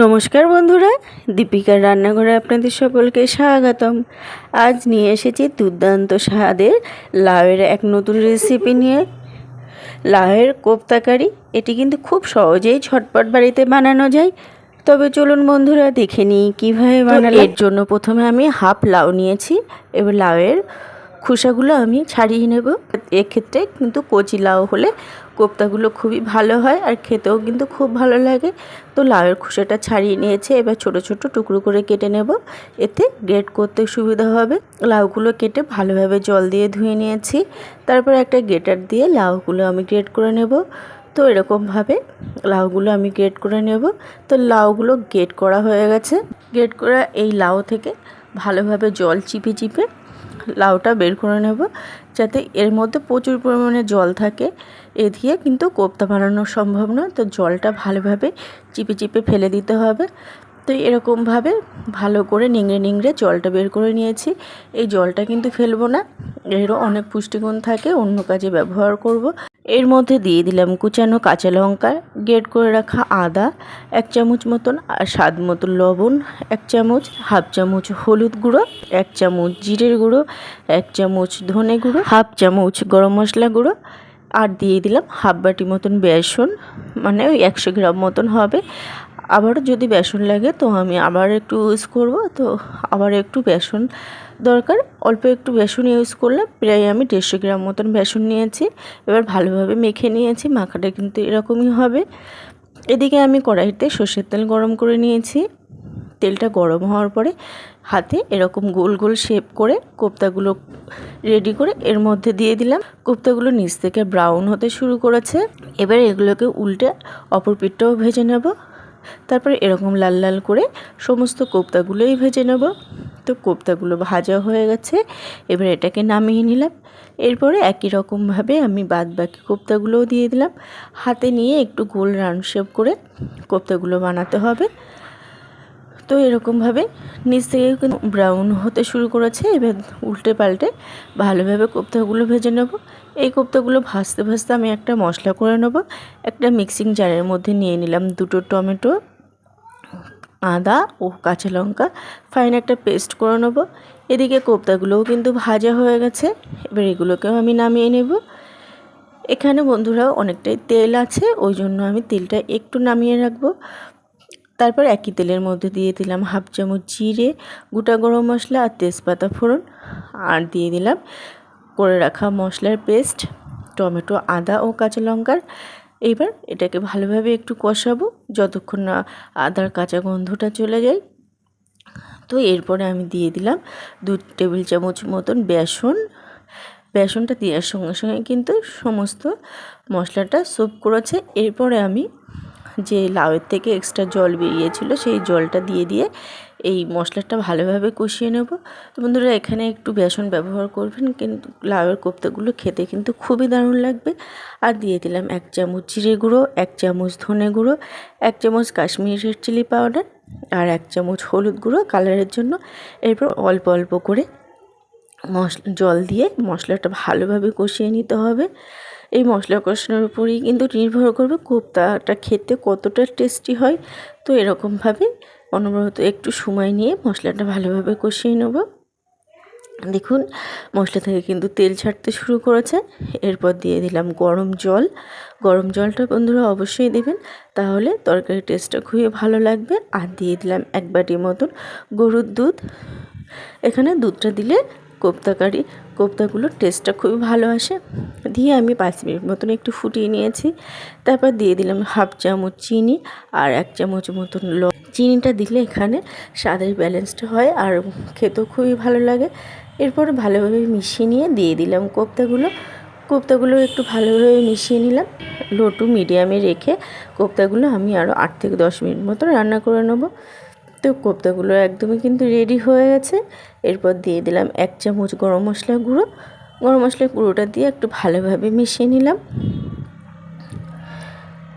নমস্কার বন্ধুরা দীপিকার রান্নাঘরে আপনাদের সকলকে স্বাগতম। আজ নিয়ে এসেছি দুর্দান্ত স্বাদের লাউয়ের এক নতুন রেসিপি নিয়ে। লাউয়ের কোপ্তাকারি এটি কিন্তু খুব সহজেই ঝটপট বাড়িতে বানানো যায়। তবে চলুন বন্ধুরা দেখে নিই কীভাবে বানালে এর জন্য প্রথমে আমি হাফ লাউ নিয়েছি এবার লাউয়ের খোসাগুলো আমি ছাড়িয়ে নেব। এক্ষেত্রে কিন্তু কচি লাউ হলে কোপ্তাগুলো খুবই ভালো হয় আর খেতেও কিন্তু খুব ভালো লাগে। তো লাউয়ের খোসাটা ছাড়িয়ে নিয়েছে, এবার ছোট ছোট টুকরো করে কেটে নেব। এতে গ্রেট করতে সুবিধা হবে। লাউগুলো কেটে ভালোভাবে জল দিয়ে ধুয়ে নিয়েছি। তারপর একটা গ্রেটার দিয়ে লাউগুলো আমি গ্রেট করে নেব। তো এরকমভাবে লাউগুলো আমি গ্রেট করে নেব। তো লাউগুলো গ্রেট করা হয়ে গেছে। গ্রেট করা এই লাউ থেকে ভালোভাবে জল চিপে চিপে লাউটা বের করে নেব, যাতে এর মধ্যে প্রচুর পরিমাণে জল থাকে। এ দিয়ে কিন্তু কোপ্তা বানানো সম্ভব নয়, তো জলটা ভালোভাবে চিপে চিপে ফেলে দিতে হবে। তো এরকমভাবে ভালো করে নিংড়ে নিংড়ে জলটা বের করে নিয়েছি। এই জলটা কিন্তু ফেলব না, এরও অনেক পুষ্টিগুণ থাকে, অন্য কাজে ব্যবহার করব। এর মধ্যে দিয়ে দিলাম কুচানো কাঁচা লঙ্কা, গ্রেট করে রাখা আদা, এক চামচ মতন আর স্বাদ মতো লবণ, এক চামচ, হাফ চামচ হলুদ গুঁড়ো, এক চামচ জিরের গুঁড়ো, এক চামচ ধনে গুঁড়ো, হাফ চামচ গরম মশলা গুঁড়ো আর দিয়ে দিলাম হাফ বাটি মতন বেসন মানে ওই একশো গ্রাম মতন হবে। আবারও যদি বেসন লাগে, তো আমি আবার একটু ইউজ করব। তো আবার একটু বেসন দরকার। অল্প একটু বেসন ইউজ করলে প্রায় আমি দেড়শো গ্রাম মতন বেসন নিয়েছি। এবার ভালোভাবে মেখে নিয়েছি, মাখাটা কিন্তু এরকমই হবে। এদিকে আমি কড়াইতে সর্ষের তেল গরম করে নিয়েছি। তেলটা গরম হওয়ার পরে হাতে এরকম গোল গোল শেপ করে কোপ্তাগুলো রেডি করে এর মধ্যে দিয়ে দিলাম। কোপ্তাগুলো নিচ থেকে ব্রাউন হতে শুরু করেছে। এবার এগুলোকে উল্টে অপর পিঠটাও ভেজে নেব। তারপরে এরকম লাল লাল করে সমস্ত কোপ্তাগুলোই ভেজে নেব। তো কোপ্তাগুলো ভাজা হয়ে গেছে, এবার এটাকে নামিয়ে নিলাম। এরপরে একই রকমভাবে আমি বাদ বাকি কোপ্তাগুলোও দিয়ে দিলাম। হাতে নিয়ে একটু গোল রাউন্ড শেপ করে কোপ্তাগুলো বানাতে হবে। তো এরকমভাবে নিচ থেকে কিন্তু ব্রাউন হতে শুরু করেছে, এবার উল্টে পাল্টে ভালোভাবে কোপ্তাগুলো ভেজে নেব। এই কোপ্তাগুলো ভাজতে ভাজতে আমি একটা মশলা করে নেব, একটা মিক্সিং জারের মধ্যে নিয়ে নিলাম দুটো টমেটো, আদা ও কাঁচা লঙ্কা। ফাইন একটা পেস্ট করে নেব। এদিকে কোপ্তাগুলোও কিন্তু ভাজা হয়ে গেছে, এবার এগুলোকেও আমি নামিয়ে নেব। এখানে বন্ধুরা অনেকটাই তেল আছে, ওই জন্য আমি তেলটা একটু নামিয়ে রাখব। তারপর একই তেলের মধ্যে দিয়ে দিলাম হাফ চামচ জিরে, গোটা গরম মশলা আর তেজপাতা ফোড়ন। আর দিয়ে দিলাম করে রাখা মশলার পেস্ট, টমেটো, আদা ও কাঁচা লঙ্কার। এবার এটাকে ভালোভাবে একটু কষাবো যতক্ষণ না আদার কাঁচা গন্ধটা চলে যায়। তো এরপরে আমি দিয়ে দিলাম দু টেবিল চামচ মতন বেসন। বেসনটা দেওয়ার সঙ্গে সঙ্গে কিন্তু সমস্ত মশলাটা স্যুপ করেছে। এরপরে আমি যে লাউয়ের থেকে এক্সট্রা জল বেরিয়েছিল, সেই জলটা দিয়ে দিয়ে এই মশলাটা ভালোভাবে কষিয়ে নেব। তো বন্ধুরা, এখানে একটু বেসন ব্যবহার করবেন, কিন্তু লাউয়ের কোপ্তাগুলো খেতে কিন্তু খুবই দারুণ লাগবে। আর দিয়ে দিলাম এক চামচ জিরে গুঁড়ো, এক চামচ ধনে গুঁড়ো, এক চামচ কাশ্মীরি রেড চিলি পাউডার আর এক চামচ হলুদ গুঁড়ো কালারের জন্য। এরপর অল্প অল্প করে মশলা জল দিয়ে মশলাটা ভালোভাবে কষিয়ে নিতে হবে। এই মশলা কষানোর উপরেই কিন্তু নির্ভর করবে কোপ্তাটা খেতে কতটা টেস্টি হয়। তো এরকমভাবে অনবরত একটু সময় নিয়ে মশলাটা ভালোভাবে কষিয়ে নেব। দেখুন, মশলা থেকে কিন্তু তেল ছাড়তে শুরু করেছে। এরপর দিয়ে দিলাম গরম জল। গরম জলটা বন্ধুরা অবশ্যই দেবেন, তাহলে তরকারির টেস্টটা খুবই ভালো লাগবে। আর দিয়ে দিলাম এক বাটির মতন গরুর দুধ। এখানে দুধটা দিলে কোপ্তা কারি কোপ্তাগুলোর টেস্টটা খুবই ভালো আসে। দিয়ে আমি পাঁচ মিনিট মতন একটু ফুটিয়ে নিয়েছি। তারপর দিয়ে দিলাম হাফ চামচ চিনি আর এক চামচ মতন ল চিনিটা দিলে এখানে স্বাদের ব্যালেন্সটা হয় আর খেতেও খুবই ভালো লাগে। এরপর ভালোভাবে মিশিয়ে নিয়ে দিয়ে দিলাম কোপ্তাগুলো। কোপ্তাগুলো একটু ভালোভাবে মিশিয়ে নিলাম। লো টু মিডিয়ামে রেখে কোপ্তাগুলো আমি আরও আট থেকে দশ মিনিট মতো রান্না করে নেব। তো কোপ্তাগুলো একদমই কিন্তু রেডি হয়ে গেছে। এরপর দিয়ে দিলাম এক চামচ গরম মশলা গুঁড়ো। গরম মশলা গুঁড়োটা দিয়ে একটু ভালোভাবে মিশিয়ে নিলাম।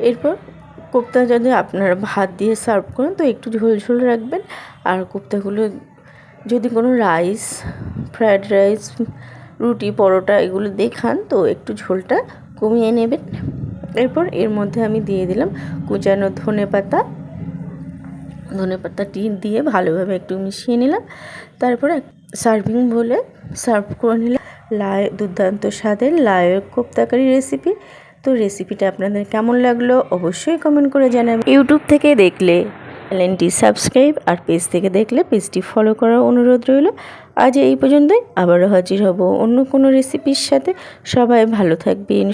এরপর কোপ্তা যদি আপনারা ভাত দিয়ে সার্ভ করেন, তো একটু ঝোল ঝোল রাখবেন। আর কোপ্তাগুলো যদি কোনো রাইস ফ্রায়েড রাইস রুটি, পরোটা এগুলো দেখান তো একটু ঝোলটা কমিয়ে নেবেন। এরপর এর মধ্যে আমি দিয়ে দিলাম কুচানো ধনে পাতা ধনে পাতাটি দিয়ে ভালোভাবে একটু মিশিয়ে নিলাম। তারপরে সার্ভিং বলে সার্ভ করে নিলাম। লাই, দুর্দান্ত স্বাদের লাউয়ের কোপ্তাকারি রেসিপি তো রেসিপিটা আপনাদের কেমন লাগল অবশ্যই কমেন্ট করে জানাবেন। ইউটিউব থেকে দেখলে, চ্যানেলটি সাবস্ক্রাইব আর পেজ থেকে দেখলে পেজটি ফলো করার অনুরোধ রইল। আজ এই পর্যন্তই, আবারও হাজির হব অন্য কোনো রেসিপির সাথে। সবাই ভালো থাকবেন।